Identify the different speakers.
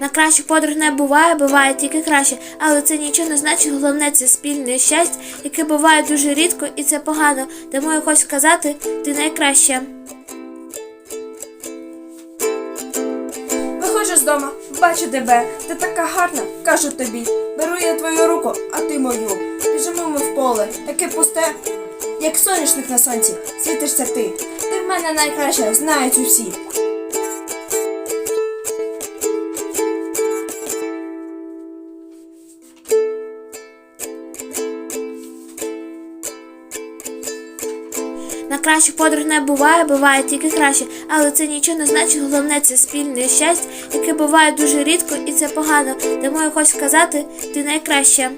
Speaker 1: На кращих подруг не буває, буває тільки краще, але це нічого не значить. Головне це спільне щастя, яке буває дуже рідко, і це погано. Тому я хочу сказати, ти найкраща.
Speaker 2: Виходжу з дома, бачу тебе, ти така гарна, кажу тобі. Беру я твою руку, а ти мою. Біжимо ми в поле, таке пусте, як соняшник на сонці. Світишся ти. Ти в мене найкраща, знають усі.
Speaker 1: На кращих подруг не буває, буває тільки краще, але це нічого не значить. Головне це спільне щастя, яке буває дуже рідко, і це погано. Тому я хочу сказати, ти найкраща.